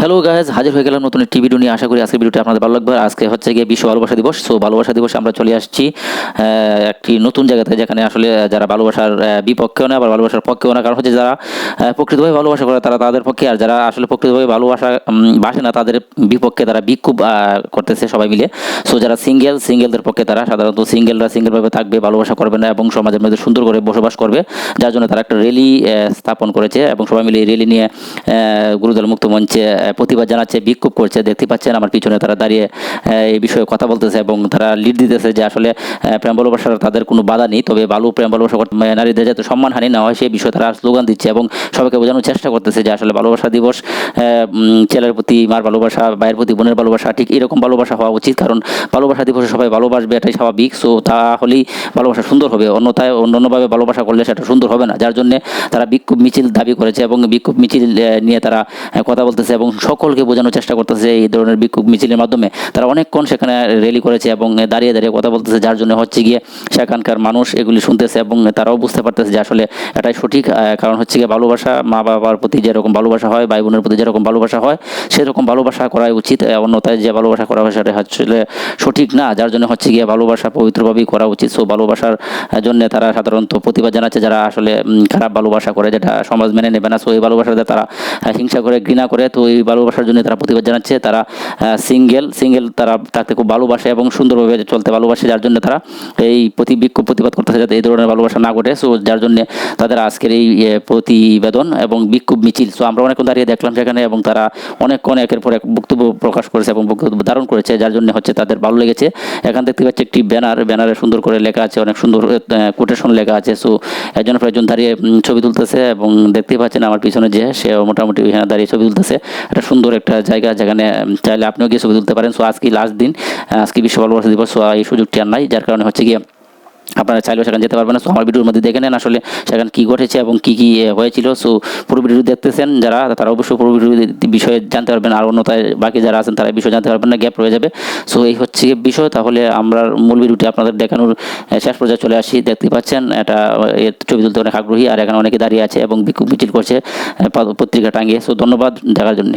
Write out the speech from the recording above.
Hello guys হাজির হয়ে গেলাম নতুন একটি ভিডিও নিয়ে। আশা করি আজকে ভিডিওটি আপনাদের ভালো লাগবে। আজকে হচ্ছে গিয়ে বিশ্ব ভালোবাসা দিবস। সো ভালোবাসা দিবসে আমরা চলে আসছি একটি নতুন জায়গাতে যেখানে আসলে যারা ভালোবাসার বিপক্ষেও না আবার ভালোবাসার পক্ষেও না কারণ হচ্ছে যারা প্রকৃতভাবে ভালোবাসা করে তারা তাদের পক্ষে, আর যারা আসলে প্রকৃতভাবে ভালোবাসা বাসে না, তাদের বিপক্ষে তারা বিক্ষোভ করতেছে সবাই মিলে। সো যারা সিঙ্গেল সিঙ্গেলদের পক্ষে তারা সাধারণত সিঙ্গেলরা সিঙ্গেলভাবে থাকবে, ভালোবাসা করবে না, এবং সমাজের মধ্যে সুন্দর করে বসবাস করবে। যার জন্য তারা একটা র্যালি স্থাপন করেছে, এবং সবাই মিলে এই র্যালি নিয়ে গুরুদল মুক্ত মঞ্চে প্রতিবাদ জানাচ্ছে, বিক্ষোভ করছে। দেখতে পাচ্ছেন আমার পিছনে তারা দাঁড়িয়ে এই বিষয়ে কথা বলতেছে এবং তারা লিড দিতেছে যে আসলে প্রেম ভালোবাসার তাদের কোনো বাধা নেই। তবে বালু প্রেম ভালোবাসা মানে নারীদের যাতে সম্মানহানি না হয় সেই বিষয়ে তারা স্লোগান দিচ্ছে এবং সবাইকে বোঝানোর চেষ্টা করতেছে যে আসলে ভালোবাসা দিবস ছেলের প্রতি মার ভালোবাসা, ভাইয়ের প্রতি বোনের ভালোবাসা, ঠিক এরকম ভালোবাসা হওয়া উচিত। কারণ ভালোবাসা দিবসে সবাই ভালোবাসবে, এটাই স্বাভাবিক। সো তাহলেই ভালোবাসা সুন্দর হবে। অন্যথায়, অন্যান্যভাবে ভালোবাসা করলে সেটা সুন্দর হবে না। যার জন্য তারা বিক্ষোভ মিছিল দাবি করেছে এবং বিক্ষোভ মিছিল নিয়ে তারা কথা বলতেছে এবং সকলকে বোঝানোর চেষ্টা করতেছে এই ধরনের বিক্ষোভ মিছিলের মাধ্যমে। তারা অনেকক্ষণ সেখানে র্যালি করেছে এবং দাঁড়িয়ে দাঁড়িয়ে কথা বলতেছে যার জন্য হচ্ছে গিয়ে সেখানকার মানুষ এগুলি শুনতেছে এবং তারাও বুঝতে পারতেছে যে আসলে এটাই সঠিক কারণ হচ্ছে গিয়ে ভালোবাসা মা বাবার প্রতি যেরকম ভালোবাসা হয় ভাই বোনের প্রতি যেরকম ভালোবাসা হয় সেরকম ভালোবাসা করাই উচিত। আহ, অন্যথায় যে ভালোবাসা করা হয় সেটা আসলে সঠিক না যার জন্য হচ্ছে গিয়ে ভালোবাসা পবিত্রভাবেই করা উচিত। সো ভালোবাসার জন্য তারা সাধারণত প্রতিবাদ জানাচ্ছে যারা আসলে খারাপ ভালোবাসা করে যেটা সমাজ মেনে নেবে না। সো এই ভালোবাসাতে তারা হিংসা করে ঘৃণা করে তো এই ভালোবাসার জন্য তারা প্রতিবাদ জানাচ্ছে। তারা সিঙ্গেল সিঙ্গেল তারা থাকতে খুব ভালোবাসে এবং সুন্দরভাবে চলতে ভালোবাসে, যার জন্য তারা এই প্রতি বিক্ষোভ প্রতিবাদ করতেছে যাতে এই ধরনের ভালোবাসা না ঘটে। সো যার জন্য তাদের আজকের এই প্রতিবেদন এবং বিক্ষোভ মিছিল। সো আমরা অনেকক্ষণ দাঁড়িয়ে দেখলাম সেখানে এবং তারা অনেকক্ষণ একের পর এক বক্তব্য প্রকাশ করেছে এবং বক্তব্য ধারণ করেছে, যার জন্য হচ্ছে তাদের ভালো লেগেছে। এখান দেখতে পাচ্ছি একটি ব্যানার। ব্যানারে সুন্দর করে লেখা আছে, অনেক সুন্দর কোটেশন লেখা আছে। সো একজন একজন দাঁড়িয়ে ছবি তুলতেছে এবং দেখতে পাচ্ছেন আমার পিছনে যে সে মোটামুটি ওইখানে দাঁড়িয়ে ছবি তুলতেছে। একটা সুন্দর একটা জায়গা, যেখানে চাইলে আপনিও গিয়ে ছবি তুলতে পারেন। সো আজকে লাস্ট দিন, আজকে বিশ্ব ভালোবাসা দিবস সো এই সুযোগটি আর নাই। যার কারণে হচ্ছে গিয়ে আপনারা চাইলেও সেখানে যেতে পারবেন সো আমার ভিডিওর মধ্যে দেখে নেন আসলে সেখানে কী ঘটেছে এবং কী কী হয়েছিল। সো পুরো ভিডিও দেখতেছেন যারা, তারা অবশ্যই পুরো ভিডিও বিষয়ে জানতে পারবেন। আর অন্যতায় বাকি যারা আছেন, তারা বিষয়ে জানতে পারবেন না গ্যাপ রয়ে যাবে। সো এই হচ্ছে বিষয়। তাহলে আমরা মূল ভিডিওটি আপনাদের দেখানোর শেষ পর্যায়ে চলে আসি। দেখতে পাচ্ছেন, এটা ছবি তুলতে অনেক আগ্রহী। আর এখানে অনেকে দাঁড়িয়ে আছে এবং বিক্ষোভ মিছিল করছে পত্রিকা টাঙিয়ে। সো ধন্যবাদ দেখার জন্য।